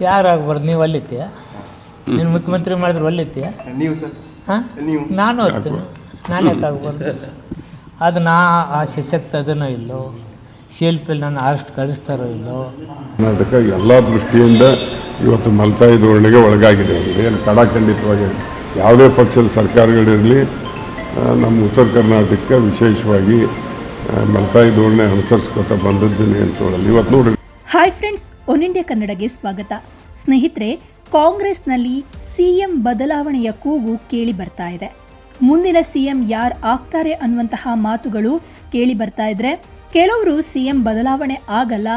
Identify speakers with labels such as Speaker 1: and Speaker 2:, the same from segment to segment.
Speaker 1: ಯಾರು ಆಗ್ಬಾರ್ದು ನೀವು ಅಲ್ಲಿತ್ತೀಯ ನೀನು ಮುಖ್ಯಮಂತ್ರಿ ಮಾಡಿದ್ರೆ ಒಲ್ಲಿತ್ತೀಯ
Speaker 2: ನೀವು ಸರ್.
Speaker 1: ಹಾಂ?
Speaker 2: ನೀವು.
Speaker 1: ನಾನು ಹೋಗ್ತೀನಿ ನಾನು ಯಾಕೆ ಆಗ್ಬಾರ್ದು? ಅದು ನಾ ಆ ಸಶಕ್ತ ಅದನ್ನೋ ಇಲ್ಲೋ? ಶಿಲ್ಪಿಲ್ ನಾನು ಆರಿಸ್ ಕಳಿಸ್ತಾರೋ ಇಲ್ಲೋ?
Speaker 3: ಕರ್ನಾಟಕ ಎಲ್ಲ ದೃಷ್ಟಿಯಿಂದ ಇವತ್ತು ಮಲ್ತಾಯಿ ಧೋರಣೆಗೆ ಒಳಗಾಗಿದೆ. ಏನು ಕಡಾಖಂಡಿತವಾಗಿ ಯಾವುದೇ ಪಕ್ಷದ ಸರ್ಕಾರಗಳಿರಲಿ ನಮ್ಮ ಉತ್ತರ ಕರ್ನಾಟಕಕ್ಕೆ ವಿಶೇಷವಾಗಿ ಮಲ್ತಾಯಿ ಧೋರಣೆ ಅನುಸರಿಸ್ಕೊತಾ ಬಂದಿದ್ದೀನಿ ಅಂತ ಹೇಳಲ್ಲ ಇವತ್ತು ನೋಡಿ
Speaker 4: ಹಾಯ್ ಫ್ರೆಂಡ್ಸ್ ಒನ್ ಇಂಡಿಯಾ ಕನ್ನಡಗೆ ಸ್ವಾಗತ ಸ್ನೇಹಿತರೆ ಕಾಂಗ್ರೆಸ್ನಲ್ಲಿ ಸಿಎಂ ಬದಲಾವಣೆಯ ಕೂಗು ಕೇಳಿ ಬರ್ತಾ ಇದೆ ಮುಂದಿನ ಸಿಎಂ ಯಾರು ಆಗ್ತಾರೆ ಅನ್ನುವಂತಹ ಮಾತುಗಳು ಕೇಳಿ ಬರ್ತಾ ಇದ್ರೆ ಕೆಲವರು ಸಿಎಂ ಬದಲಾವಣೆ ಆಗಲ್ಲ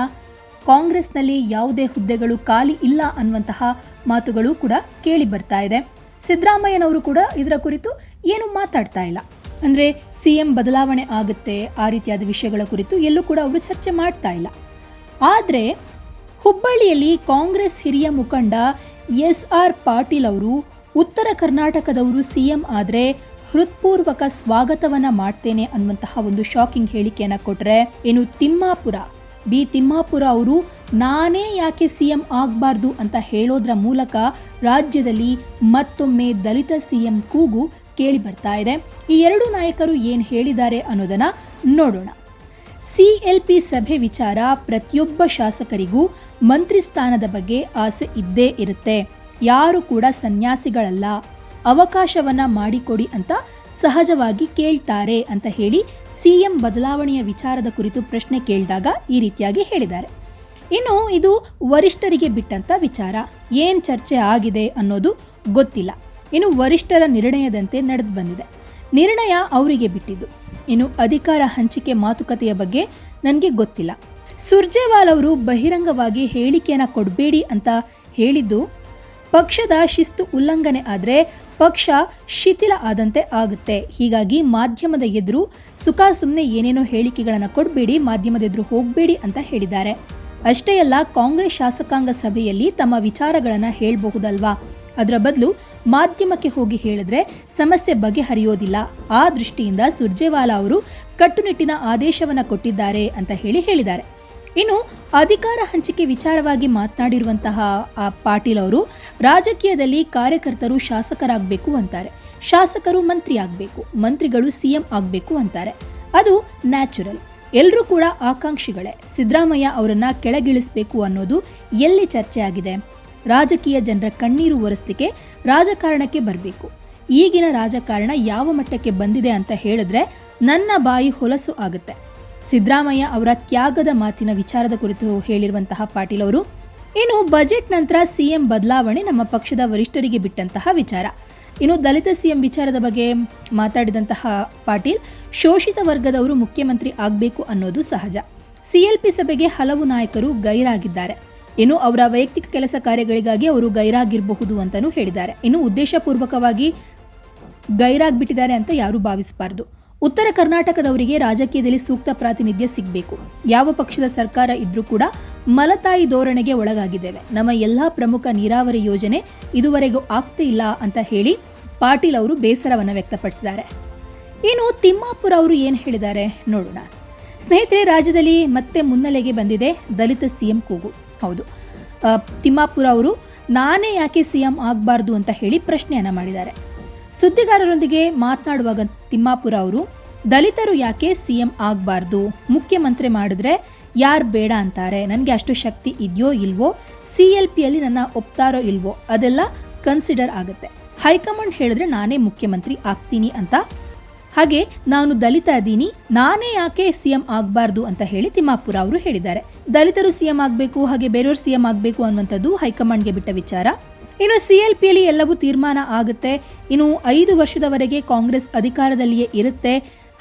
Speaker 4: ಕಾಂಗ್ರೆಸ್ನಲ್ಲಿ ಯಾವುದೇ ಹುದ್ದೆಗಳು ಖಾಲಿ ಇಲ್ಲ ಅನ್ನುವಂತಹ ಮಾತುಗಳು ಕೂಡ ಕೇಳಿ ಬರ್ತಾ ಇದೆ ಸಿದ್ದರಾಮಯ್ಯನವರು ಕೂಡ ಇದರ ಕುರಿತು ಏನು ಮಾತಾಡ್ತಾ ಇಲ್ಲ ಅಂದ್ರೆ ಸಿಎಂ ಬದಲಾವಣೆ ಆಗುತ್ತೆ ಆ ರೀತಿಯಾದ ವಿಷಯಗಳ ಕುರಿತು ಎಲ್ಲೂ ಕೂಡ ಅವರು ಚರ್ಚೆ ಮಾಡ್ತಾ ಇಲ್ಲ ಆದರೆ ಹುಬ್ಬಳ್ಳಿಯಲ್ಲಿ ಕಾಂಗ್ರೆಸ್ ಹಿರಿಯ ಮುಖಂಡ ಎಸ್ ಆರ್ ಪಾಟೀಲ್ ಅವರು ಉತ್ತರ ಕರ್ನಾಟಕದವರು ಸಿಎಂ ಆದರೆ ಹೃತ್ಪೂರ್ವಕ ಸ್ವಾಗತವನ್ನ ಮಾಡ್ತೇನೆ ಅನ್ನುವಂತಹ ಒಂದು ಶಾಕಿಂಗ್ ಹೇಳಿಕೆಯನ್ನು ಕೊಟ್ಟರೆ ಏನು ತಿಮ್ಮಾಪುರ? ಬಿ ತಿಮ್ಮಾಪುರ ಅವರು ನಾನೇ ಯಾಕೆ ಸಿಎಂ ಆಗಬಾರ್ದು ಅಂತ ಹೇಳೋದ್ರ ಮೂಲಕ ರಾಜ್ಯದಲ್ಲಿ ಮತ್ತೊಮ್ಮೆ ದಲಿತ ಸಿಎಂ ಕೂಗು ಕೇಳಿ ಬರ್ತಾ ಇದೆ. ಈ ಎರಡು ನಾಯಕರು ಏನು ಹೇಳಿದ್ದಾರೆ ಅನ್ನೋದನ್ನ ನೋಡೋಣ. ಸಿಎಲ್ಪಿ ಸಭೆ ವಿಚಾರ ಪ್ರತಿಯೊಬ್ಬ ಶಾಸಕರಿಗೂ ಮಂತ್ರಿ ಸ್ಥಾನದ ಬಗ್ಗೆ ಆಸೆ ಇದ್ದೇ ಇರುತ್ತೆ. ಯಾರು ಕೂಡ ಸನ್ಯಾಸಿಗಳಲ್ಲ. ಅವಕಾಶವನ್ನ ಮಾಡಿಕೊಡಿ ಅಂತ ಸಹಜವಾಗಿ ಕೇಳ್ತಾರೆ ಅಂತ ಹೇಳಿ ಸಿಎಂ ಬದಲಾವಣೆಯ ವಿಚಾರದ ಕುರಿತು ಪ್ರಶ್ನೆ ಕೇಳಿದಾಗ ಈ ರೀತಿಯಾಗಿ ಹೇಳಿದ್ದಾರೆ. ಇನ್ನು ಇದು ವರಿಷ್ಠರಿಗೆ ಬಿಟ್ಟಂತ ವಿಚಾರ. ಏನ್ ಚರ್ಚೆ ಆಗಿದೆ ಅನ್ನೋದು ಗೊತ್ತಿಲ್ಲ. ಇನ್ನು ವರಿಷ್ಠರ ನಿರ್ಣಯದಂತೆ ನಡೆದು ಬಂದಿದೆ. ನಿರ್ಣಯ ಅವರಿಗೆ ಬಿಟ್ಟಿದ್ದು. ಇನ್ನು ಅಧಿಕಾರ ಹಂಚಿಕೆ ಮಾತುಕತೆಯ ಬಗ್ಗೆ ನನಗೆ ಗೊತ್ತಿಲ್ಲ. ಸುರ್ಜೇವಾಲ್ ಅವರು ಬಹಿರಂಗವಾಗಿ ಹೇಳಿಕೆಯನ್ನು ಕೊಡಬೇಡಿ ಅಂತ ಹೇಳಿದ್ದು, ಪಕ್ಷದ ಶಿಸ್ತು ಉಲ್ಲಂಘನೆ ಆದರೆ ಪಕ್ಷ ಶಿಥಿಲ ಆದಂತೆ ಆಗುತ್ತೆ. ಹೀಗಾಗಿ ಮಾಧ್ಯಮದ ಎದುರು ಸುಖ ಸುಮ್ಮನೆ ಏನೇನೋ ಹೇಳಿಕೆಗಳನ್ನು ಕೊಡಬೇಡಿ, ಮಾಧ್ಯಮದ ಎದುರು ಹೋಗಬೇಡಿ ಅಂತ ಹೇಳಿದ್ದಾರೆ. ಅಷ್ಟೇ ಅಲ್ಲ, ಕಾಂಗ್ರೆಸ್ ಶಾಸಕಾಂಗ ಸಭೆಯಲ್ಲಿ ತಮ್ಮ ವಿಚಾರಗಳನ್ನು ಹೇಳಬಹುದಲ್ವಾ? ಅದರ ಬದಲು ಮಾಧ್ಯಮಕ್ಕೆ ಹೋಗಿ ಹೇಳಿದ್ರೆ ಸಮಸ್ಯೆ ಬಗೆಹರಿಯೋದಿಲ್ಲ. ಆ ದೃಷ್ಟಿಯಿಂದ ಸುರ್ಜೇವಾಲಾ ಅವರು ಕಟ್ಟುನಿಟ್ಟಿನ ಆದೇಶವನ್ನು ಕೊಟ್ಟಿದ್ದಾರೆ ಅಂತ ಹೇಳಿ ಹೇಳಿದ್ದಾರೆ. ಇನ್ನು ಅಧಿಕಾರ ಹಂಚಿಕೆ ವಿಚಾರವಾಗಿ ಮಾತನಾಡಿರುವಂತಹ ಆ ಪಾಟೀಲ್ ಅವರು ರಾಜಕೀಯದಲ್ಲಿ ಕಾರ್ಯಕರ್ತರು ಶಾಸಕರಾಗಬೇಕು ಅಂತಾರೆ. ಶಾಸಕರು ಮಂತ್ರಿ ಆಗಬೇಕು ಮಂತ್ರಿಗಳು ಸಿಎಂ ಆಗಬೇಕು ಅಂತಾರೆ. ಅದು ನ್ಯಾಚುರಲ್. ಎಲ್ಲರೂ ಕೂಡ ಆಕಾಂಕ್ಷಿಗಳೇ. ಸಿದ್ದರಾಮಯ್ಯ ಅವರನ್ನ ಕೆಳಗಿಳಿಸಬೇಕು ಅನ್ನೋದು ಎಲ್ಲಿ ಚರ್ಚೆ ಆಗಿದೆ ರಾಜಕೀಯ ಜನರ ಕಣ್ಣೀರು ಒರೆಸ್ಲಿಕ್ಕೆ ರಾಜಕಾರಣಕ್ಕೆ ಬರಬೇಕು. ಈಗಿನ ರಾಜಕಾರಣ ಯಾವ ಮಟ್ಟಕ್ಕೆ ಬಂದಿದೆ ಅಂತ ಹೇಳಿದ್ರೆ ನನ್ನ ಬಾಯಿ ಹೊಲಸು ಆಗುತ್ತೆ. ಸಿದ್ದರಾಮಯ್ಯ ಅವರ ತ್ಯಾಗದ ಮಾತಿನ ವಿಚಾರದ ಕುರಿತು ಹೇಳಿರುವಂತಹ ಪಾಟೀಲ್ ಅವರು, ಇನ್ನು ಬಜೆಟ್ ನಂತರ ಸಿಎಂ ಬದಲಾವಣೆ ನಮ್ಮ ಪಕ್ಷದ ವರಿಷ್ಠರಿಗೆ ಬಿಟ್ಟಂತಹ ವಿಚಾರ. ಇನ್ನು ದಲಿತ ಸಿಎಂ ವಿಚಾರದ ಬಗ್ಗೆ ಮಾತಾಡಿದಂತಹ ಪಾಟೀಲ್, ಶೋಷಿತ ವರ್ಗದವರು ಮುಖ್ಯಮಂತ್ರಿ ಆಗಬೇಕು ಅನ್ನೋದು ಸಹಜ. ಸಿಎಲ್ಪಿ ಸಭೆಗೆ ಹಲವು ನಾಯಕರು ಗೈರಾಗಿದ್ದಾರೆ. ಇನ್ನು ಅವರ ವೈಯಕ್ತಿಕ ಕೆಲಸ ಕಾರ್ಯಗಳಿಗಾಗಿ ಅವರು ಗೈರಾಗಿರಬಹುದು ಅಂತಲೂ ಹೇಳಿದ್ದಾರೆ. ಇನ್ನು ಉದ್ದೇಶಪೂರ್ವಕವಾಗಿ ಗೈರಾಗ್ಬಿಟ್ಟಿದ್ದಾರೆ ಅಂತ ಯಾರೂ ಭಾವಿಸಬಾರದು. ಉತ್ತರ ಕರ್ನಾಟಕದವರಿಗೆ ರಾಜಕೀಯದಲ್ಲಿ ಸೂಕ್ತ ಪ್ರಾತಿನಿಧ್ಯ ಸಿಗಬೇಕು. ಯಾವ ಪಕ್ಷದ ಸರ್ಕಾರ ಇದ್ರೂ ಕೂಡ ಮಲತಾಯಿ ಧೋರಣೆಗೆ ಒಳಗಾಗಿದ್ದೇವೆ. ನಮ್ಮ ಎಲ್ಲಾ ಪ್ರಮುಖ ನೀರಾವರಿ ಯೋಜನೆ ಇದುವರೆಗೂ ಆಗ್ತಾ ಇಲ್ಲ ಅಂತ ಹೇಳಿ ಪಾಟೀಲ್ ಅವರು ಬೇಸರವನ್ನು ವ್ಯಕ್ತಪಡಿಸಿದ್ದಾರೆ. ಇನ್ನು ತಿಮ್ಮಾಪುರ ಅವರು ಏನು ಹೇಳಿದ್ದಾರೆ ನೋಡೋಣ. ಸ್ನೇಹಿತರೆ, ರಾಜ್ಯದಲ್ಲಿ ಮತ್ತೆ ಮುನ್ನೆಲೆಗೆ ಬಂದಿದೆ ದಲಿತ ಸಿಎಂ ಕೂಗು. ಹೌದು. ತಿಮ್ಮಾಪುರ ಅವರು, ನಾನೇ ಯಾಕೆ ಸಿಎಂ ಆಗಬಾರ್ದು ಅಂತ ಹೇಳಿ ಪ್ರಶ್ನೆಯನ್ನು ಮಾಡಿದ್ದಾರೆ. ಸುದ್ದಿಗಾರರೊಂದಿಗೆ ಮಾತನಾಡುವಾಗ ತಿಮ್ಮಾಪುರ ಅವರು, ದಲಿತರು ಯಾಕೆ ಸಿಎಂ ಆಗಬಾರ್ದು? ಮುಖ್ಯಮಂತ್ರಿ ಮಾಡಿದ್ರೆ ಯಾರು ಬೇಡ ಅಂತಾರೆ? ನನಗೆ ಅಷ್ಟು ಶಕ್ತಿ ಇದೆಯೋ ಇಲ್ವೋ? ಸಿ ಎಲ್ ಪಿಯಲ್ಲಿ ನನ್ನ ಒಪ್ತಾರೋ ಇಲ್ವೋ? ಅದೆಲ್ಲ ಕನ್ಸಿಡರ್ ಆಗುತ್ತೆ. ಹೈಕಮಾಂಡ್ ಹೇಳಿದ್ರೆ ನಾನೇ ಮುಖ್ಯಮಂತ್ರಿ ಆಗ್ತೀನಿ ಅಂತ ಹಾಗೆ ನಾನು ದಲಿತ ಅದೀನಿ, ನಾನೇ ಯಾಕೆ ಸಿಎಂ ಆಗಬಾರ್ದು ಅಂತ ಹೇಳಿ ತಿಮ್ಮಾಪುರ ಅವರು ಹೇಳಿದ್ದಾರೆ. ದಲಿತರು ಸಿಎಂ ಆಗಬೇಕು, ಹಾಗೆ ಬೇರೆಯವರು ಸಿಎಂ ಆಗಬೇಕು ಅನ್ನುವಂಥದ್ದು ಹೈಕಮಾಂಡ್ಗೆ ಬಿಟ್ಟ ವಿಚಾರ. ಇನ್ನು ಸಿಎಲ್ಪಿಯಲ್ಲಿ ಎಲ್ಲವೂ ತೀರ್ಮಾನ ಆಗುತ್ತೆ. ಇನ್ನು ಐದು ವರ್ಷದವರೆಗೆ ಕಾಂಗ್ರೆಸ್ ಅಧಿಕಾರದಲ್ಲಿಯೇ ಇರುತ್ತೆ.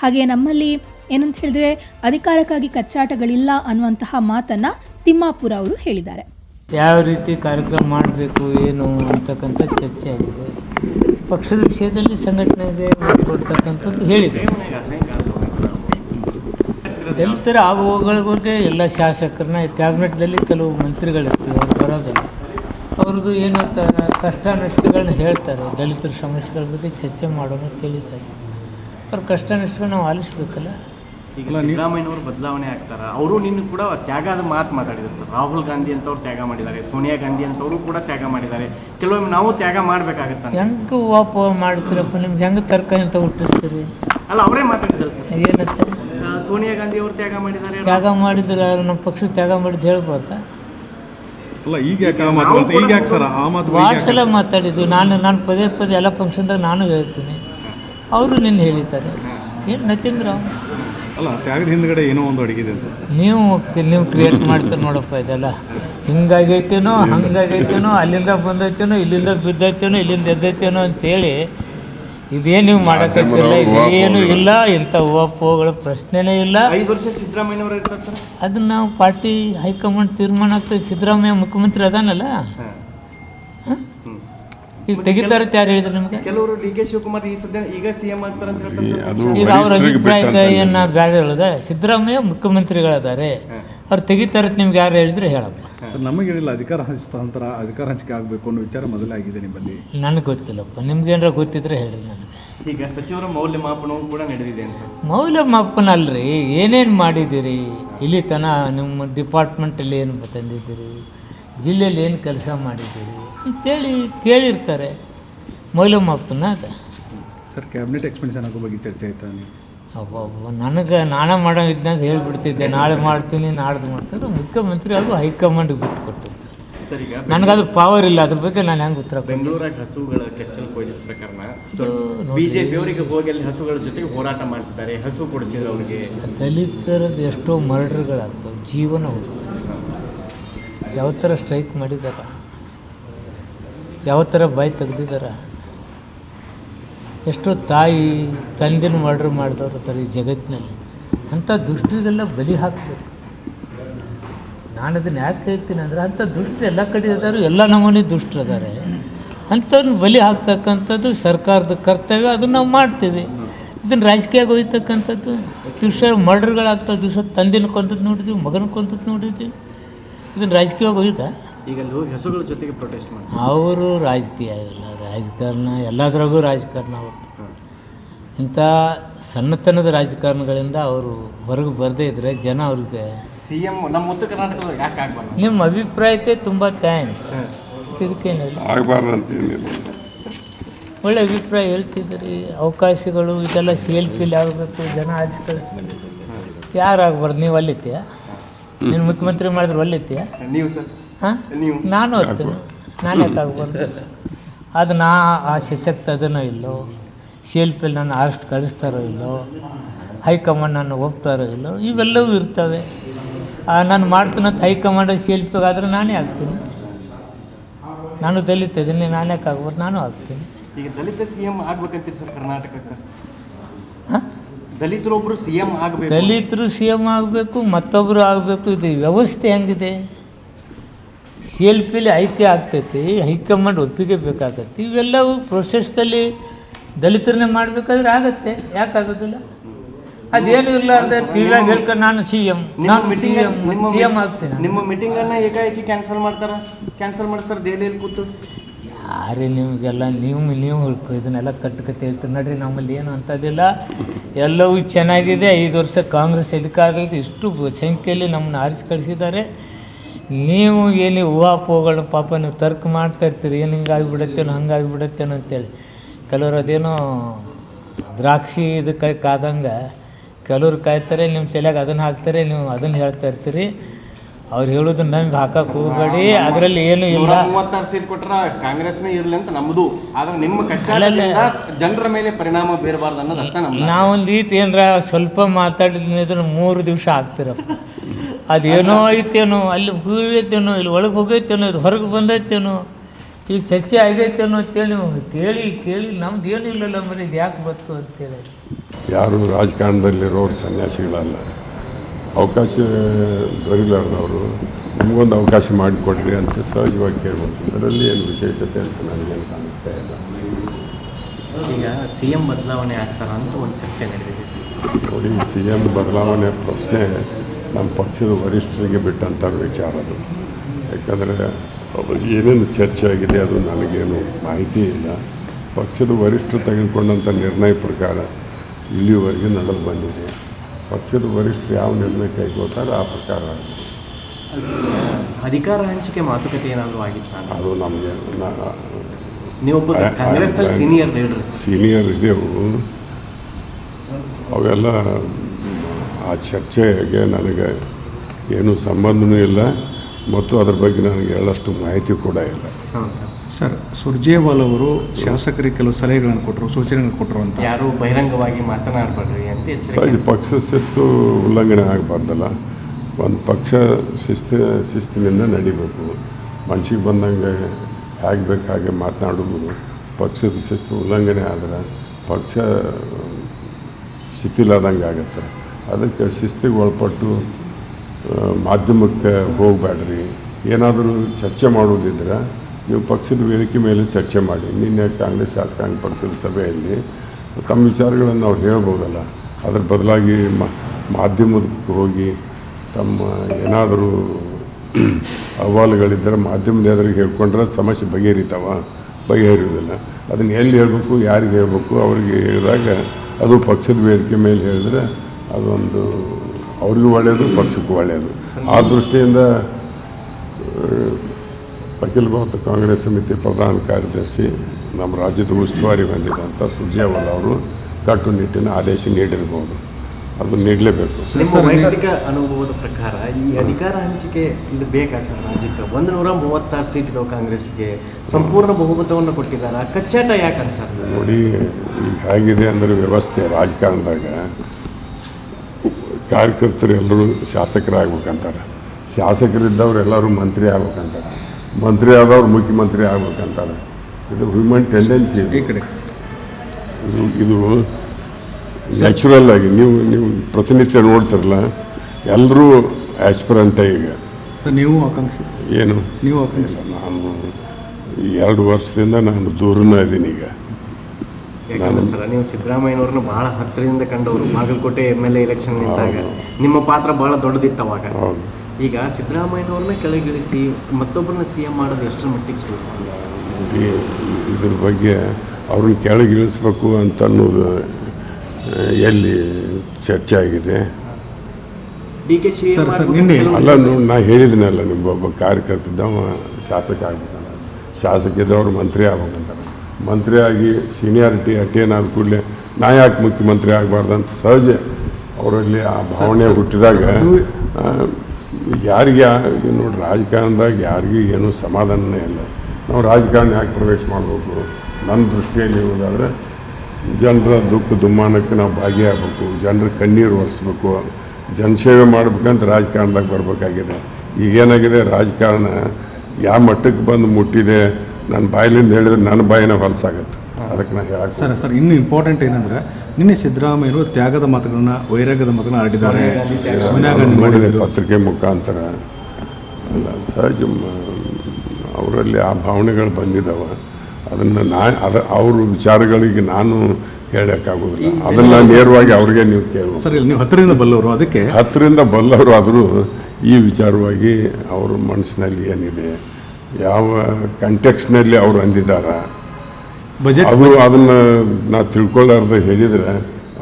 Speaker 4: ಹಾಗೆ ನಮ್ಮಲ್ಲಿ ಏನಂತ ಹೇಳಿದ್ರೆ ಅಧಿಕಾರಕ್ಕಾಗಿ ಕಚ್ಚಾಟಗಳಿಲ್ಲ ಅನ್ನುವಂತಹ ಮಾತನ್ನ ತಿಮ್ಮಾಪುರ ಅವರು ಹೇಳಿದ್ದಾರೆ.
Speaker 1: ಯಾವ ರೀತಿ ಕಾರ್ಯಕ್ರಮ ಮಾಡಬೇಕು, ಏನು ಅಂತಕ್ಕಂಥ ಚರ್ಚೆ ಆಗಿದೆ. ಪಕ್ಷದ ವಿಷಯದಲ್ಲಿ ಸಂಘಟನೆಗೆ ಕೊಡ್ತಕ್ಕಂಥದ್ದು ಹೇಳಿದೆ ದಲಿತರ ಆಗುವಗಳಿಗೆ ಎಲ್ಲ ಶಾಸಕರನ್ನ ಕ್ಯಾಬಿನೆಟ್ದಲ್ಲಿ ಕೆಲವು ಮಂತ್ರಿಗಳಿರ್ತೀವಿ ಅವ್ರು ಬರೋದಿಲ್ಲ. ಅವ್ರದ್ದು ಏನು ಕಷ್ಟ ನಷ್ಟಗಳನ್ನ ಹೇಳ್ತಾರೆ, ದಲಿತರ ಸಮಸ್ಯೆಗಳ ಬಗ್ಗೆ ಚರ್ಚೆ ಮಾಡೋಣ ಕೇಳಿದ್ದಾರೆ ಅವ್ರ ಕಷ್ಟ ನಷ್ಟಗಳನ್ನ ನಾವು ಆಲಿಸ್ಬೇಕಲ್ಲ?
Speaker 2: ಈಗ ಸಿದ್ದರಾಮಯ್ಯನವರು ಬದಲಾವಣೆ ಆಗ್ತಾರ ಅವರು ನಿನ್ನ ಕೂಡ ತ್ಯಾಗದ ಮಾತು ಮಾತಾಡಿದ್ರು ಸರ್. ರಾಹುಲ್ ಗಾಂಧಿ ಅಂತವ್ರು ತ್ಯಾಗ ಮಾಡಿದ್ದಾರೆ ಸೋನಿಯಾ ಗಾಂಧಿ ಅಂತವರು ಕೂಡ ತ್ಯಾಗ ಮಾಡಿದ್ದಾರೆ. ಕೆಲವೊಮ್ಮೆ ನಾವು ತ್ಯಾಗ ಮಾಡ್ಬೇಕಾಗತ್ತ
Speaker 1: ಹೆಂಗ್ ವಾಪ ಮಾಡ್ತೀರಪ್ಪ ನಿಮ್ಗೆ? ಹೆಂಗೆ ತರ್ಕಾರಿ ಅಂತ ಹುಟ್ಟಿಸ್ತೀರಿ?
Speaker 2: ಅಲ್ಲ ಅವರೇ ಮಾತಾಡಿದ್ರು ಸರ್.
Speaker 1: ಏನಂತೆ?
Speaker 2: ಸೋನಿಯಾ ಗಾಂಧಿ ಅವರು ತ್ಯಾಗ ಮಾಡಿದ್ದಾರೆ
Speaker 1: ತ್ಯಾಗ ಮಾಡಿದ್ರೆ ನಮ್ಮ ಪಕ್ಷ ತ್ಯಾಗ ಮಾಡಿದ್ದು ಹೇಳ್ಬೋದಾ?
Speaker 5: ಅಲ್ಲ ಈಗ ಯಾಕೆ ಆ ಮಾತು? ಈಗ ಯಾಕೆ ಸರ್? ಆ ಮಾತು ಈಗ ಯಾಕೆ?
Speaker 1: ಮಾತಾಡಿದ್ವಿ ನಾನು ನಾನು ಪದೇ ಪದೇ ಎಲ್ಲ ಫಂಕ್ಷನ್ದಾಗ ನಾನು ಹೇಳ್ತೀನಿ. ಅವರು ನಿನ್ನ ಹೇಳಿದ್ದಾರೆ. ಏನು ರಾವ್
Speaker 5: ಅಲ್ಲ ತ್ಯಾಗದ ಹಿಂದ್ಗಡೆ ಏನೋ ಒಂದು ಅಡಗಿದೆ ಅಂತ.
Speaker 1: ನೀವು ನೀವು ಕ್ರಿಯೇಟ್ ಮಾಡ್ತೀರಿ ನೋಡಪ್ಪ ಇದೆಲ್ಲ. ಹಿಂಗಾಗೈತೇನೋ ಹಂಗಾಗೈತೇನೋ ಅಲ್ಲಿಂದ ಬಂದೈತೇನೋ ಇಲ್ಲಿಂದ ಬಿದ್ದೈತೇನೋ ಇಲ್ಲಿಂದ ಎದ್ದೈತೇನೋ ಅಂತೇಳಿ ಇದೇನು ನೀವು ಮಾಡಕ್ಕಾಗ್ತಿಲ್ಲ ಇದೇನು ಇಲ್ಲ ಇಂಥ ಹೂವಪ್ಪುಗಳ ಪ್ರಶ್ನೆನೇ ಇಲ್ಲ.
Speaker 2: ಐದು ವರ್ಷ ಸರ್.
Speaker 1: ಅದನ್ನ ನಾವು ಪಾರ್ಟಿ ಹೈಕಮಾಂಡ್ ತೀರ್ಮಾನ ಆಗ್ತದೆ. ಸಿದ್ದರಾಮಯ್ಯ ಮುಖ್ಯಮಂತ್ರಿ ಅದಾನಲ್ಲ? ಈಗ ಯಾರು ಹೇಳಿದ್ರು ನಿಮಗೆ?
Speaker 2: ಕೆಲವರು ಡಿ ಕೆ ಶಿವಕುಮಾರ್ ಈ ಸದ್ಯ ಈಗ ಸಿಎಂ ಆಗ್ತಾರೆ ಅಂತ ಹೇಳ್ತಾರೆ.
Speaker 3: ಅದು
Speaker 1: ಈಗ ಅವ್ರ
Speaker 3: ವರಿಷ್ಠರಿಗೆ
Speaker 1: ಅಭಿಪ್ರಾಯ
Speaker 3: ಬಿಟ್ಟಂತ
Speaker 1: ಏನ ಬೇರೆ ಹೇಳೋದ ಸಿದ್ದರಾಮಯ್ಯ ಮುಖ್ಯಮಂತ್ರಿಗಳಿದ್ದಾರೆ ಅವ್ರು ತೆಗಿತಾರೆ ನಿಮ್ಗೆ ಯಾರು ಹೇಳಿದ್ರೆ ಹೇಳಪ್ಪ
Speaker 5: ಸರ್ ನಮಗೆ ಹೇಳಿಲ್ಲ ಅಧಿಕಾರ ಹಸ್ತಾಂತರ ಅಧಿಕಾರ ಹಂಚಿಕೆ ಆಗಬೇಕು ಅನ್ನೋ ವಿಚಾರ ಮೊದಲೇ ಆಗಿದೆ ನಿಮ್ಮಲ್ಲಿ.
Speaker 1: ನನಗೆ ಗೊತ್ತಿಲ್ಲಪ್ಪ ನಿಮ್ಗೇನಾರ ಗೊತ್ತಿದ್ರೆ ಹೇಳಿ ನನಗೆ.
Speaker 2: ಈಗ ಸಚಿವರ ಮೌಲ್ಯಮಾಪನವೂ ಕೂಡ ನಡೆದಿದೆ ಅಂತ.
Speaker 1: ಮೌಲ್ಯಮಾಪನ ಅಲ್ರಿ ಏನೇನು ಮಾಡಿದ್ದೀರಿ? ಇಲ್ಲಿ ತನ ನಿಮ್ಮ ಡಿಪಾರ್ಟ್ಮೆಂಟಲ್ಲಿ ಏನು ತಂದಿದ್ದೀರಿ? ಜಿಲ್ಲೆಯಲ್ಲಿ ಏನು ಕೆಲಸ ಮಾಡಿದ್ದೀರಿ? ಅಂತೇಳಿ ಕೇಳಿರ್ತಾರೆ. ಮೌಲ್ಯಮಾಪನ ಅದ.
Speaker 5: ಸರ್ ಕ್ಯಾಬಿನೆಟ್ ಎಕ್ಸ್ಪೆನ್ಷನ್ ಆಗೋ ಬಗ್ಗೆ ಚರ್ಚೆ ಆಯ್ತಾ ಅವ
Speaker 1: ಅಬ್ಬಬ್ಬ ನನಗೆ ನಾನು ಮಾಡೋ ಇದ್ದಂತ ಹೇಳ್ಬಿಡ್ತಿದ್ದೆ. ನಾಳೆ ಮಾಡ್ತೀನಿ ನಾಡ್ದು ಮಾಡ್ತೀನಿ. ಅದು ಮುಖ್ಯಮಂತ್ರಿ ಹಾಗೂ ಹೈಕಮಾಂಡ್ ಬಿಟ್ಟು ಕೊಟ್ಟಿದ್ದೆ.
Speaker 2: ಸರ್ ಈಗ
Speaker 1: ನನಗದು ಪವರ್ ಇಲ್ಲ. ಅದ್ರ ಬಗ್ಗೆ ನಾನು ಹೆಂಗೆ ಉತ್ತರ
Speaker 2: ಬೆಂಗಳೂರ ಹಸುಗಳ ಕೆಚ್ಚಲು ಕೊಯ್ದ ಪ್ರಕರಣ.
Speaker 1: ಅದು ನೋಡಿ,
Speaker 2: ಬಿಜೆಪಿ ಅವರಿಗೆ ಹೋಗಿ ಅಲ್ಲಿ ಹಸುಗಳ ಜೊತೆಗೆ ಹೋರಾಟ ಮಾಡ್ತಿದ್ದಾರೆ. ಹಸು ಕೊಡಿಸಿದ್ರು ಅವರಿಗೆ.
Speaker 1: ದಲಿತರದ್ದು ಎಷ್ಟೋ ಮರ್ಡರ್ಗಳಾಗ್ತವೆ ಜೀವನ ಯಾವ ಥರ ಸ್ಟ್ರೈಕ್ ಮಾಡಿದಾರ? ಯಾವ ಥರ ಬಾಯಿ ತೆಗ್ದಿದಾರ? ಎಷ್ಟೋ ತಾಯಿ ತಂದಿನ ಮರ್ಡ್ರ್ ಮಾಡಿದವ್ರು ಇರ್ತಾರೆ ಈ ಜಗತ್ತಿನಲ್ಲಿ ಅಂಥ ದುಷ್ಟರಿಗೆಲ್ಲ ಬಲಿ ಹಾಕಬೇಕು. ನಾನು ಅದನ್ನು ಯಾಕೆ ಹೇಳ್ತೀನಿ ಅಂದರೆ ಅಂಥ ದುಷ್ಟರು ಎಲ್ಲ ಕಡೆ ಇದ್ದಾರೆ ಎಲ್ಲ ನಮೂನಿ ದುಷ್ಟರು ಇದ್ದಾರೆ ಅಂಥವ್ರನ್ನ ಬಲಿ ಹಾಕ್ತಕ್ಕಂಥದ್ದು ಸರ್ಕಾರದ ಕರ್ತವ್ಯ ಅದನ್ನು ನಾವು ಮಾಡ್ತೀವಿ. ಇದನ್ನು ರಾಜಕೀಯಕ್ಕೆ ಒಯ್ತಕ್ಕಂಥದ್ದು ದಿವಸ ಮರ್ಡ್ರ್ಗಳಾಗ್ತವೆ ದಿವಸ ತಂದಿನ ಕೊಂತದ್ದು ನೋಡಿದ್ವಿ, ಮಗನ ಕೊಂತದ್ದು ನೋಡಿದ್ದೀವಿ ಇದನ್ನು ರಾಜಕೀಯವಾಗಿ ಒಯ್ದ
Speaker 2: ಈಗ ಅಲ್ಲಿ ಹೋಗಿ ಹಸುಗಳ ಜೊತೆಗೆ ಪ್ರೊಟೆಸ್ಟ್ ಮಾಡಿ
Speaker 1: ಅವರು ರಾಜಕೀಯ ಇಲ್ಲ. ರಾಜಕಾರಣ ಎಲ್ಲದರಾಗೂ ರಾಜಕಾರಣ ಅವರು. ಇಂಥ ಸಣ್ಣತನದ ರಾಜಕಾರಣಗಳಿಂದ ಅವರು ಹೊರಗೆ ಬರದೇ ಇದ್ದರೆ ಜನ ಅವ್ರಿಗೆ
Speaker 2: ಸಿ ಎಂ ನಮ್ಮ ಉತ್ತರ ಕರ್ನಾಟಕದವ್ರು ಯಾಕೆ ಆಗ್ಬಾರ್ದು?
Speaker 1: ನಿಮ್ಮ ಅಭಿಪ್ರಾಯಕ್ಕೆ ತುಂಬ ಥ್ಯಾಂಕ್ಸ್ ಇದಕ್ಕೇನಿಲ್ಲ
Speaker 3: ಆಗಬಾರ್ದು ಅಂತ ಏನಿಲ್ಲ.
Speaker 1: ಒಳ್ಳೆ ಅಭಿಪ್ರಾಯ ಹೇಳ್ತಿದ್ರಿ ಅವಕಾಶಗಳು ಇದೆಲ್ಲ ಸೇಲ್ ಫೀಲ್ ಆಗಬೇಕು ಜನ ಆರಿಸಿ ಯಾರು ಆಗ್ಬಾರ್ದು? ನೀವು ಅಲ್ಲಿತ್ತೀಯ ನೀನು ಮುಖ್ಯಮಂತ್ರಿ ಮಾಡಿದ್ರೆ ಒಲ್ಲಿತ್ತೀಯ
Speaker 2: ನೀವು ಸರ್.
Speaker 1: ಹಾಂ? ನಾನು ಓದ್ತೀನಿ. ನಾನು ಯಾಕೆ ಆಗ್ಬೋದು ಅದು ನಾ ಆ ಸಶಕ್ತ ಅದನ್ನೋ ಇಲ್ಲೋ ಶಿಲ್ಪಿಲ್ ನನ್ನ ಆರಿಸಿ ಕಳಿಸ್ತಾರೋ ಇಲ್ಲೋ ಹೈಕಮಾಂಡ್ ನಾನು ಹೋಗ್ತಾರೋ ಇಲ್ಲೋ ಇವೆಲ್ಲವೂ ಇರ್ತವೆ. ನಾನು ಮಾಡ್ತೀನಂತ ಹೈಕಮಾಂಡ್ ಶಿಲ್ಪಿಗಾದ್ರೆ ನಾನೇ ಆಗ್ತೀನಿ. ನಾನು ದಲಿತ ಇದ್ದೀನಿ ನಾನು ಯಾಕೆ ಆಗ್ಬಾರ್ದು ನಾನು ಆಗ್ತೀನಿ.
Speaker 2: ಈಗ ದಲಿತ ಸಿ ಎಂ ಆಗ್ಬೇಕಂತೀರಿ ಸರ್ ಕರ್ನಾಟಕಕ್ಕೆ?
Speaker 1: ಹಾಂ?
Speaker 2: ದಲಿತರೊಬ್ರು ಸಿ ಎಂ ಆಗಬೇಕು
Speaker 1: ದಲಿತರು ಸಿ ಎಂ ಆಗಬೇಕು ಮತ್ತೊಬ್ಬರು ಆಗಬೇಕು ಇದು ವ್ಯವಸ್ಥೆ ಹೆಂಗಿದೆ? ಸಿ ಎಲ್ ಪಿಲಿ ಆಯ್ಕೆ ಆಗ್ತೈತಿ ಹೈಕಮಾಂಡ್ ಒಪ್ಪಿಗೆ ಬೇಕಾಗತ್ತೆ ಇವೆಲ್ಲವೂ ಪ್ರೊಸೆಸ್ದಲ್ಲಿ ದಲಿತರನ್ನೇ ಮಾಡಬೇಕಾದ್ರೆ ಆಗತ್ತೆ. ಯಾಕಾಗೋದಿಲ್ಲ ಅದೇನು ಇಲ್ಲ ಅಂದ್ರೆ ಟಿ ವಿಯಾಗ ಹೇಳ್ಕೊಂಡು ನಾನು ಸಿ
Speaker 2: ಎಂ
Speaker 1: ನಾನು ಸಿ
Speaker 2: ಮೀಟಿಂಗ್
Speaker 1: ಸಿ ಎಂ ಆಗ್ತೀನಿ
Speaker 2: ನಿಮ್ಮ ಮೀಟಿಂಗ್ ಅನ್ನ ಏಕಾಏಕಿ ಕ್ಯಾನ್ಸಲ್ ಮಾಡ್ತಾರ? ಕ್ಯಾನ್ಸಲ್ ಮಾಡಿಸ್ತಾರೆ ದೆಹಲಿಯಲ್ಲಿ ಕೂತು?
Speaker 1: ಯಾರೇ ನಿಮಗೆಲ್ಲ ನೀವು ನೀವು ಇದನ್ನೆಲ್ಲ ಕಟ್ಟುಕತೆ ಹೇಳ್ತೀರಿ. ನೋಡ್ರಿ ನಮ್ಮಲ್ಲಿ ಏನು ಅಂತದಿಲ್ಲ ಎಲ್ಲವೂ ಚೆನ್ನಾಗಿದೆ. ಐದು ವರ್ಷ ಕಾಂಗ್ರೆಸ್ ಇದೆ ಇಷ್ಟು ಸಂಖ್ಯೆಯಲ್ಲಿ ನಮ್ಮನ್ನ ಆರಿಸಿ ಕಳಿಸಿದ್ದಾರೆ. ನೀವು ಎಲ್ಲಿ ಹೂವ ಪೂಗಳು ಪಾಪ ನೀವು ತರ್ಕ ಮಾಡ್ತಾ ಇರ್ತೀರಿ ಏನು ಹಿಂಗಾಗಿಬಿಡತ್ತೇನೋ ಹಂಗಾಗಿಬಿಡತ್ತೇನೋ ಅಂತೇಳಿ. ಕೆಲವರು ಅದೇನೋ ದ್ರಾಕ್ಷಿ ಇದಕ್ಕೆ ಕಾದಂಗೆ ಕೆಲವ್ರು ಕಾಯ್ತಾರೆ ನಿಮ್ಮ ತಲೆಯಾಗ ಅದನ್ನು ಹಾಕ್ತಾರೆ ನೀವು ಅದನ್ನು ಹೇಳ್ತಾ ಇರ್ತೀರಿ. ಅವ್ರು ಹೇಳೋದು ನಂಗೆ ಹಾಕಕ್ಕೆ ಹೋಗಬೇಡಿ ಅದರಲ್ಲಿ ಏನು ಇಲ್ಲ.
Speaker 2: ಮೂವತ್ತಾರು ಸೀಟ್ ಕೊಟ್ರ ಕಾಂಗ್ರೆಸ್ನೇ ಇರ್ಲಿ ಅಂತ ನಮ್ದು. ಆದ್ರೆ ನಿಮ್ಮ ಜನರ ಮೇಲೆ ಪರಿಣಾಮ ಬೀರಬಾರ್ದು ಅನ್ನೋದು ಅಷ್ಟೇ ನಮ್ಮ
Speaker 1: ನಾವೊಂದು ಈಟ್ ಏನರ ಸ್ವಲ್ಪ ಮಾತಾಡಿದ್ರೆ ಮೂರು ದಿವಸ ಆಗ್ತಿರಪ್ಪ. ಅದೇನೋ ಐತೇನೋ ಅಲ್ಲಿ ಹೋಗೈತೇನೋ ಇಲ್ಲಿ ಒಳಗೆ ಹೋಗೈತೇನೋ ಇದು ಹೊರಗೆ ಬಂದೈತೇನೋ ಈಗ ಚರ್ಚೆ ಆಗೈತೇನೋ ಅಂತೇಳಿ ನೀವು ಕೇಳಿ ಕೇಳಿ ನಮ್ದು ಏನಿಲ್ಲಲ್ಲ ಮರಿ ಇದು ಯಾಕೆ ಬಂತು ಅಂತೇಳಿ
Speaker 3: ಯಾರು ರಾಜಕಾರಣದಲ್ಲಿರೋರು ಸನ್ಯಾಸಿಗಳಲ್ಲ. ಅವಕಾಶ ದೊರಿಲಾರ್ದವರು ನಿಮಗೊಂದು ಅವಕಾಶ ಮಾಡಿಕೊಡ್ರಿ ಅಂತ ಸಹಜವಾಗಿ ಕೇಳ್ಬೋದು. ಅದರಲ್ಲಿ ಏನು ವಿಶೇಷತೆ ಅಂತ ನನಗೇನು ಕಾಣಿಸ್ತಾ ಇಲ್ಲ.
Speaker 2: ಈಗ ಸಿ ಎಂ ಬದಲಾವಣೆ ಆಗ್ತಾರ ಅಂತ ಒಂದು ಚರ್ಚೆ ನಡೆದಿದೆ.
Speaker 3: ನೋಡಿ ಸಿ ಎಂ ಬದಲಾವಣೆ ಪ್ರಶ್ನೆ ನಮ್ಮ ಪಕ್ಷದ ವರಿಷ್ಠರಿಗೆ ಬಿಟ್ಟಂಥ ವಿಚಾರ ಅದು. ಯಾಕಂದರೆ ಏನೇನು ಚರ್ಚೆ ಆಗಿದೆ ಅದು ನನಗೇನು ಮಾಹಿತಿ ಇಲ್ಲ. ಪಕ್ಷದ ವರಿಷ್ಠರು ತೆಗೆದುಕೊಂಡಂಥ ನಿರ್ಣಯ ಪ್ರಕಾರ ಇಲ್ಲಿವರೆಗೆ ನಡೆದು ಬಂದಿದೆ. ಪಕ್ಷದ ವರಿಷ್ಠರು ಯಾವ ನಿರ್ಣಯ ಕೈಗೊಳ್ತಾರೆ ಆ ಪ್ರಕಾರ
Speaker 2: ಅಧಿಕಾರ ಹಂಚಿಕೆ ಮಾತುಕತೆ ಏನಾದರೂ ಆಗಿತ್ತು?
Speaker 3: ಅದು ನಮಗೆ
Speaker 2: ನೀವೊಬ್ಬ ಕಾಂಗ್ರೆಸ್ ಸೀನಿಯರ್ ಲೀಡರ್
Speaker 3: ಸೀನಿಯರ್ ಇದೆವು ಅವೆಲ್ಲ ಆ ಚರ್ಚೆಗೆ ನನಗೆ ಏನೂ ಸಂಬಂಧನೂ ಇಲ್ಲ ಮತ್ತು ಅದ್ರ ಬಗ್ಗೆ ನನಗೆ ಹೇಳಷ್ಟು ಮಾಹಿತಿ ಕೂಡ ಇಲ್ಲ.
Speaker 2: ಸರ್
Speaker 5: ಸರ್ ಸುರ್ಜೇವಾಲ್ ಅವರು ಶಾಸಕರಿಗೆ ಕೆಲವು ಸಲಹೆಗಳನ್ನು ಕೊಟ್ಟರು ಸೂಚನೆಗಳನ್ನು ಕೊಟ್ಟರು ಅಂತ.
Speaker 2: ಯಾರು ಬಹಿರಂಗವಾಗಿ ಮಾತನಾಡಬೇಡ್ರಿ ಅಂತ
Speaker 3: ಪಕ್ಷ ಶಿಸ್ತು ಉಲ್ಲಂಘನೆ ಆಗಬಾರ್ದಲ್ಲ. ಒಂದು ಪಕ್ಷ ಶಿಸ್ತು ಶಿಸ್ತಿನಿಂದ ನಡಿಬೇಕು. ಮನ್ಸಿಗೆ ಬಂದಂಗೆ ಹೇಗೆ ಬೇಕು ಹಾಗೆ ಮಾತನಾಡೋದು ಪಕ್ಷದ ಶಿಸ್ತು ಉಲ್ಲಂಘನೆ ಆದರೆ ಪಕ್ಷ ಶಿಥಿಲಾದಂಗೆ ಆಗುತ್ತೆ. ಅದಕ್ಕೆ ಶಿಸ್ತಿಗೆ ಒಳಪಟ್ಟು ಮಾಧ್ಯಮಕ್ಕೆ ಹೋಗಬೇಡ್ರಿ ಏನಾದರೂ ಚರ್ಚೆ ಮಾಡೋದಿದ್ರೆ ನೀವು ಪಕ್ಷದ ವೇದಿಕೆ ಮೇಲೆ ಚರ್ಚೆ ಮಾಡಿ. ನಿನ್ನೆ ಕಾಂಗ್ರೆಸ್ ಶಾಸಕಾಂಗ ಪಕ್ಷದ ಸಭೆಯಲ್ಲಿ ತಮ್ಮ ವಿಚಾರಗಳನ್ನು ಅವ್ರು ಹೇಳ್ಬೋದಲ್ಲ. ಅದ್ರ ಬದಲಾಗಿ ಮಾಧ್ಯಮದಕ್ಕೆ ಹೋಗಿ ತಮ್ಮ ಏನಾದರೂ ಅಹವಾಲುಗಳಿದ್ದರೆ ಮಾಧ್ಯಮದ ಎದುರಿಗೆ ಹೇಳ್ಕೊಂಡ್ರೆ ಸಮಸ್ಯೆ ಬಗೆಹರಿತಾವ? ಬಗೆಹರಿಯೋದಿಲ್ಲ ಅದನ್ನು ಎಲ್ಲಿ ಹೇಳಬೇಕು, ಯಾರಿಗೆ ಹೇಳಬೇಕು, ಅವರಿಗೆ ಹೇಳಿದಾಗ ಅದು ಪಕ್ಷದ ವೇದಿಕೆ ಮೇಲೆ ಹೇಳಿದ್ರೆ ಅದೊಂದು ಅವ್ರಿಗೂ ಒಳ್ಳೆಯದು ಪಕ್ಷಕ್ಕೂ ಒಳ್ಳೆಯದು ಆ ದೃಷ್ಟಿಯಿಂದ ಅಖಿಲ ಭಾರತ ಕಾಂಗ್ರೆಸ್ ಸಮಿತಿ ಪ್ರಧಾನ ಕಾರ್ಯದರ್ಶಿ ನಮ್ಮ ರಾಜ್ಯದ ಉಸ್ತುವಾರಿ ಬಂದಿದ್ದಂಥ ಸುರ್ಜೇವಾಲ ಅವರು ಕಟ್ಟುನಿಟ್ಟಿನ ಆದೇಶ ನೀಡಿರಬಹುದು ಅದು ನೀಡಲೇಬೇಕು.
Speaker 2: ವೈಯಕ್ತಿಕ ಅನುಭವದ ಪ್ರಕಾರ ಈ ಅಧಿಕಾರ ಹಂಚಿಕೆ ಇದು ಬೇಕಾ ಸರ್ ರಾಜ್ಯಕ್ಕೆ? ಒಂದು ನೂರ ಮೂವತ್ತಾರು ಸೀಟ್ಗಳು ಕಾಂಗ್ರೆಸ್ಗೆ ಸಂಪೂರ್ಣ ಬಹುಮತವನ್ನು ಕೊಟ್ಟಿದ್ದಾರೆ. ಕಚ್ಚಾಟ ಯಾಕೆ ಸರ್?
Speaker 3: ನೋಡಿ ಈಗ ಹೇಗಿದೆ ಅಂದರೆ ವ್ಯವಸ್ಥೆ ರಾಜಕಾರಣದಾಗ ಕಾರ್ಯಕರ್ತರು ಎಲ್ಲರೂ ಶಾಸಕರಾಗ್ಬೇಕಂತಾರೆ. ಶಾಸಕರಿದ್ದವ್ರು ಎಲ್ಲರೂ ಮಂತ್ರಿ ಆಗ್ಬೇಕಂತಾರೆ. ಮಂತ್ರಿ ಆದವ್ರು ಮುಖ್ಯಮಂತ್ರಿ ಆಗ್ಬೇಕಂತಾರೆ. ಇದು ಹ್ಯೂಮನ್ ಟೆಂಡೆನ್ಸಿ
Speaker 5: ಈ ಕಡೆ.
Speaker 3: ಇದು ಇದು ನ್ಯಾಚುರಲ್ ಆಗಿ ನೀವು ನೀವು ಪ್ರತಿನಿತ್ಯ ನೋಡ್ತಿರಲ್ಲ ಎಲ್ಲರೂ ಆಸ್ಪಿರೆಂಟೇ ಈಗ.
Speaker 5: ನೀವು ಆಕಾಂಕ್ಷಿ.
Speaker 3: ಏನು?
Speaker 5: ನೀವು ಆಕಾಂಕ್ಷಿ.
Speaker 3: ನಾನು ಎರಡು ವರ್ಷದಿಂದ ನಾನು ದೂರನ ಇದ್ದೀನಿ ಈಗ.
Speaker 2: ಯಾಕಂದ್ರೆ ಸರ್ ನೀವು ಸಿದ್ದರಾಮಯ್ಯನವ್ರನ್ನ ಬಹಳ ಹತ್ತಿರದಿಂದ ಕಂಡವರು. Bagalkot M L A election ನಿಂತಾಗ. ನಿಮ್ಮ ಪಾತ್ರ ಬಹಳ ದೊಡ್ಡದಿತ್ತು ಅವಾಗ. ಈಗ ಸಿದ್ದರಾಮಯ್ಯನವ್ರನ್ನ ಕೆಳಗಿಳಿಸಿ ಮತ್ತೊಬ್ಬರನ್ನ ಸಿ ಎಂ ಮಾಡೋದು ಎಷ್ಟರ ಮಟ್ಟಿಗೆ ಸುಲಭ?
Speaker 3: ಇದ್ರ ಬಗ್ಗೆ ಅವ್ರನ್ನ ಕೆಳಗೆ ಇಳಿಸ್ಬೇಕು ಅಂತ ಅನ್ನೋದು ಎಲ್ಲಿ ಚರ್ಚೆ ಆಗಿದೆ.
Speaker 2: D K Shi
Speaker 5: sir, sir, ನಿನ್ನೆ-
Speaker 3: ಅಲ್ಲ ನೋಡಿ ನಾ ಹೇಳಿದ್ದೀನಲ್ಲ ನಿಮ್ಮ ಒಬ್ಬ ಕಾರ್ಯಕರ್ತಿದ್ದವ ಶಾಸಕ ಆಗಿದ್ದಾನೆ. ಶಾಸಕ ಇದ್ದವ್ರು ಮಂತ್ರಿ ಆಗ್ಬೇಕಂತಾರೆ ಮಂತ್ರಿ ಆಗಿ ಸೀನಿಯಾರಿಟಿ ಅಟೇನ್ ಆದ ಕೂಡಲೇ ನಾ ಯಾಕೆ ಮುಖ್ಯಮಂತ್ರಿ ಅಂತ ಸಹಜ. ಅವರಲ್ಲಿ ಆ ಭಾವನೆ ಹುಟ್ಟಿದಾಗ ಯಾರಿಗೆ ನೋಡಿ ರಾಜಕಾರಣದಾಗ ಯಾರಿಗೂ ಏನೂ ಸಮಾಧಾನನೇ ಇಲ್ಲ. ನಾವು ರಾಜಕಾರಣ ಯಾಕೆ ಪ್ರವೇಶ ಮಾಡಬೇಕು. ನನ್ನ ದೃಷ್ಟಿಯಲ್ಲಿ ಹೇಳೋದಾದ್ರೆ ಜನರ ದುಃಖ ದುಮ್ಮಾನಕ್ಕೆ ನಾವು ಭಾಗಿಯಾಗಬೇಕು. ಜನರ ಕಣ್ಣೀರು ಒರೆಸ್ಬೇಕು. ಜನಸೇವೆ ಮಾಡ್ಬೇಕಂತ ರಾಜಕಾರಣದಾಗ ಬರಬೇಕಾಗಿದೆ. ಈಗೇನಾಗಿದೆ, ರಾಜಕಾರಣ ಯಾವ ಮಟ್ಟಕ್ಕೆ ಬಂದು ಮುಟ್ಟಿದೆ? ನನ್ನ ಬಾಯಿಲಿಂದ ಹೇಳಿದ್ರೆ ನನ್ನ ಬಾಯಿನ ಹೊಲಸಾಗತ್ತೆ. ಅದಕ್ಕೆ ನಾನು ಹೇಳಕ್ಕೆ
Speaker 5: ಸರ್ ಸರ್. ಇನ್ನು ಇಂಪಾರ್ಟೆಂಟ್ ಏನಂದ್ರೆ ನಿನ್ನೆ ಸಿದ್ದರಾಮಯ್ಯರು ತ್ಯಾಗದ ಮಾತುಗಳನ್ನ ವೈರಾಗ್ಯದ ಮಾತುಗಳನ್ನ ಆಡಿದ್ದಾರೆ. ಸೋನಿಯಾ ಗಾಂಧಿ
Speaker 3: ನೋಡಿದೆ ಪತ್ರಿಕೆ ಮುಖಾಂತರ. ಅಲ್ಲ ಸಹಜ ಅವರಲ್ಲಿ ಆ ಭಾವನೆಗಳು ಬಂದಿದ್ದಾವೆ ಅದನ್ನು ನಾ ಅದ ಅವ್ರ ವಿಚಾರಗಳಿಗೆ ನಾನು ಹೇಳೋಕ್ಕಾಗೋದಿಲ್ಲ. ಅದನ್ನು ನೇರವಾಗಿ ಅವ್ರಿಗೆ ನೀವು ಕೇಳೋದು
Speaker 5: ಸರ್ ಇಲ್ಲಿ ನೀವು ಹತ್ತಿರದಿಂದ ಬಲ್ಲವರು ಅದಕ್ಕೆ?
Speaker 3: ಹತ್ತರಿಂದ ಬಲ್ಲವರು ಆದರೂ ಈ ವಿಚಾರವಾಗಿ ಅವ್ರ ಮನಸ್ಸಿನಲ್ಲಿ ಏನಿದೆ? ಯಾವ ಕಂಟೆಕ್ಸ್ನಲ್ಲಿ ಅವರು ಅಂದಿದ್ದಾರೆ
Speaker 5: ಬಜೆಟ್
Speaker 3: ಅದು ಅದನ್ನು ನಾ ತಿಳ್ಕೊಳ್ಳಾರ್ದು ಹೇಳಿದರೆ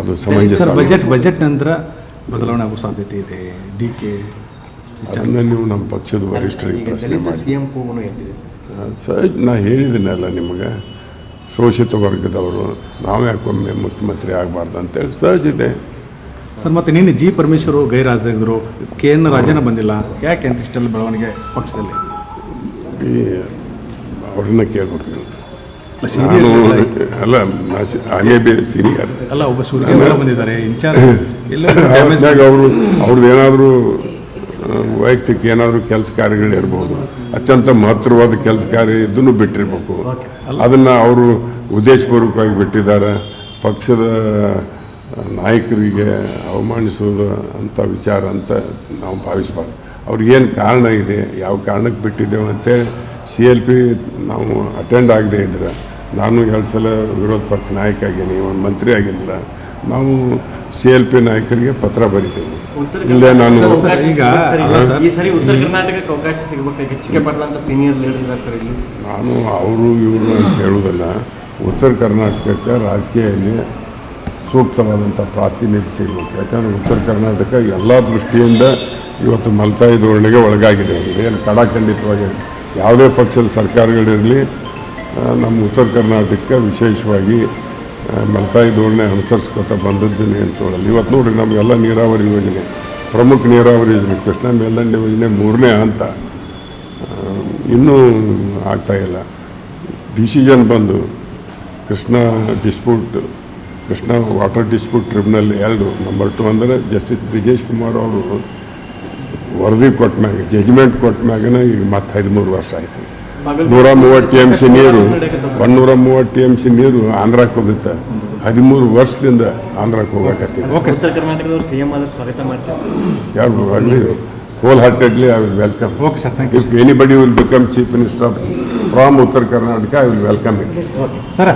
Speaker 3: ಅದು ಸಮಂಜಸ
Speaker 5: ಸರ್ ಬಜೆಟ್ ಬಜೆಟ್ ನಂತರ ಬದಲಾವಣೆ ಆಗೋ ಸಾಧ್ಯತೆ ಇದೆ. ಡಿ ಕೆ
Speaker 3: ಅದನ್ನ ನೀವು ನಮ್ಮ ಪಕ್ಷದ ವರಿಷ್ಠರಿಗೆ ಪ್ರಶ್ನೆ ಮಾಡಿ.
Speaker 2: ಸಿ ಎಂ ಕೂಗುನು ಸರ್.
Speaker 3: ನಾ ಹೇಳಿದ್ದೀನಲ್ಲ ನಿಮಗೆ. ಶೋಷಿತ ವರ್ಗದವರು ನಾವು ಯಾಕೊಮ್ಮೆ ಮುಖ್ಯಮಂತ್ರಿ ಆಗಬಾರ್ದು ಅಂತೇಳಿ ಸಹಜ ಇದೆ.
Speaker 5: ಸರ್ ಮತ್ತೆ ನಿನ್ನೆ ಜಿ ಪರಮೇಶ್ವರು ಗೈರಾಜಾಗಿದ್ರು ಕೆ ಎನ್ ರಾಜನ ಬಂದಿಲ್ಲ. ಯಾಕೆ ಅಂತ ಇಷ್ಟೆಲ್ಲ ಬೆಳವಣಿಗೆ ಪಕ್ಷದಲ್ಲಿ?
Speaker 3: ಈ ಅವ್ರನ್ನ
Speaker 5: ಕೇಳ್ಕೊಡ್ತೀನಿ.
Speaker 3: ನಾನು
Speaker 5: ಅಲ್ಲ.
Speaker 3: ಹಾಗೇ ಬೇ ಸೀನಿಯರ್
Speaker 5: ಅಲ್ಲ ಒಬ್ಬ ಸೂರ್ಯ ಬಂದಿದ್ದಾರೆ ಇನ್ಚಾರ್ಜ್
Speaker 3: ಅವರು ಅವ್ರದ್ದು ಏನಾದರೂ ವೈಯಕ್ತಿಕ ಏನಾದರೂ ಕೆಲಸ ಕಾರ್ಯಗಳು ಇರ್ಬೋದು. ಅತ್ಯಂತ ಮಹತ್ವವಾದ ಕೆಲಸ ಕಾರ್ಯ ಇದನ್ನು ಬಿಟ್ಟಿರ್ಬೇಕು. ಅದನ್ನು ಅವರು ಉದ್ದೇಶಪೂರ್ವಕವಾಗಿ ಬಿಟ್ಟಿದ್ದಾರೆ. ಪಕ್ಷದ ನಾಯಕರಿಗೆ ಅವಮಾನಿಸೋದು ಅಂತ ವಿಚಾರ ಅಂತ ನಾವು ಭಾವಿಸಬಾರ್ದು. ಅವ್ರಿಗೇನು ಕಾರಣ ಇದೆ ಯಾವ ಕಾರಣಕ್ಕೆ ಬಿಟ್ಟಿದ್ದೇವೆ ಅಂತೇಳಿ ಸಿ ಎಲ್ ಪಿ ನಾವು ಅಟೆಂಡ್ ಆಗದೆ ಇದ್ರೆ ನಾನು ಎರಡು ಸಲ ವಿರೋಧ ಪಕ್ಷ ನಾಯಕ ಆಗೀನಿ ಒಂದು ಮಂತ್ರಿ ಆಗಿಲ್ಲ ನಾವು ಸಿ ಎಲ್ ಪಿ ನಾಯಕರಿಗೆ ಪತ್ರ ಬರಿತೇವೆ ಇಲ್ಲೇ ನಾನು
Speaker 5: ಈಗ
Speaker 2: ಸಿಗ್ಬೇಕು ಸರ್
Speaker 5: ಅಲ್ಲ
Speaker 2: ಈಗ.
Speaker 5: ಸರ್.
Speaker 2: ಈ ಸರಿ ಉತ್ತರ ಕರ್ನಾಟಕಕ್ಕೆ ಅವಕಾಶ ಸಿಗಬೇಕು ಹೆಚ್ಚಿಗೆ ಪಡೆದಂತ ಸೀನಿಯರ್ ಲೀಡರ್ ಇದ್ದಾರೆ ಸರ್ ಇಲ್ಲಿ
Speaker 3: ನಾನು ಅವರು ಇವರು ಅಂತ ಹೇಳುವುದಲ್ಲ ಉತ್ತರ ಕರ್ನಾಟಕಕ್ಕೆ ರಾಜಕೀಯದಲ್ಲಿ ಸೂಕ್ತವಾದಂಥ ಪ್ರಾತಿನಿಧ್ಯ ಸಿಗಬೇಕು. ಯಾಕಂದರೆ ಉತ್ತರ ಕರ್ನಾಟಕ ಎಲ್ಲ ದೃಷ್ಟಿಯಿಂದ ಇವತ್ತು ಮಲ್ತಾಯಿ ಧೋರಣೆಗೆ ಒಳಗಾಗಿದೆ. ಏನು ಕಡಾಖಂಡಿತವಾಗಿ ಯಾವುದೇ ಪಕ್ಷದ ಸರ್ಕಾರಗಳಿರಲಿ ನಮ್ಮ ಉತ್ತರ ಕರ್ನಾಟಕ ವಿಶೇಷವಾಗಿ ಮಲ್ತಾಯಿ ಧೋರಣೆ ಅನುಸರಿಸ್ಕೊತಾ ಬಂದದ್ದೇನೆ ಅಂತ ಹೇಳೋದು. ಇವತ್ತು ನೋಡಿರಿ ನಮಗೆಲ್ಲ ನೀರಾವರಿ ಯೋಜನೆ, ಪ್ರಮುಖ ನೀರಾವರಿ ಯೋಜನೆ, ಕೃಷ್ಣ ಮೇಲ್ದಂಡೆ ಯೋಜನೆ ಮೂರನೇ ಹಂತ ಇನ್ನೂ ಆಗ್ತಾಯಿಲ್ಲ ಡಿಸಿಷನ್ ಬಂದು Krishna dispute Krishna water dispute tribunal ಎರಡು ನಂಬರ್ ಟು ಅಂದರೆ ಜಸ್ಟಿಸ್ ಬ್ರಿಜೇಶ್ ಕುಮಾರ್ ಅವರು ವರದಿ ಕೊಟ್ಟ ಮ್ಯಾಗ ಜಜ್ಮೆಂಟ್ ಕೊಟ್ಟ ಮ್ಯಾಗನ ಈಗ ಮತ್ತೆ ಹದಿಮೂರು ವರ್ಷ ಆಯಿತು. ನೂರ ಮೂವತ್ತು ಟಿ ಎಂ ಸಿ ನೀರು ಒಂದೂರ ಮೂವತ್ತು ಟಿ ಎಂ ಸಿ ನೀರು ಆಂಧ್ರಕ್ಕೆ ಹೋಗುತ್ತೆ. ಹದಿಮೂರು ವರ್ಷದಿಂದ ಆಂಧ್ರಕ್ಕೆ ಹೋಗಕತ್ತೀವಿ
Speaker 5: ಓಕೆ.
Speaker 3: ಯಾರು ಅಲ್ಲಿ wholeheartedly I will welcome
Speaker 5: okay sir thank you
Speaker 3: if anybody will become chief minister from Uttara Karnataka I will welcome it
Speaker 5: sir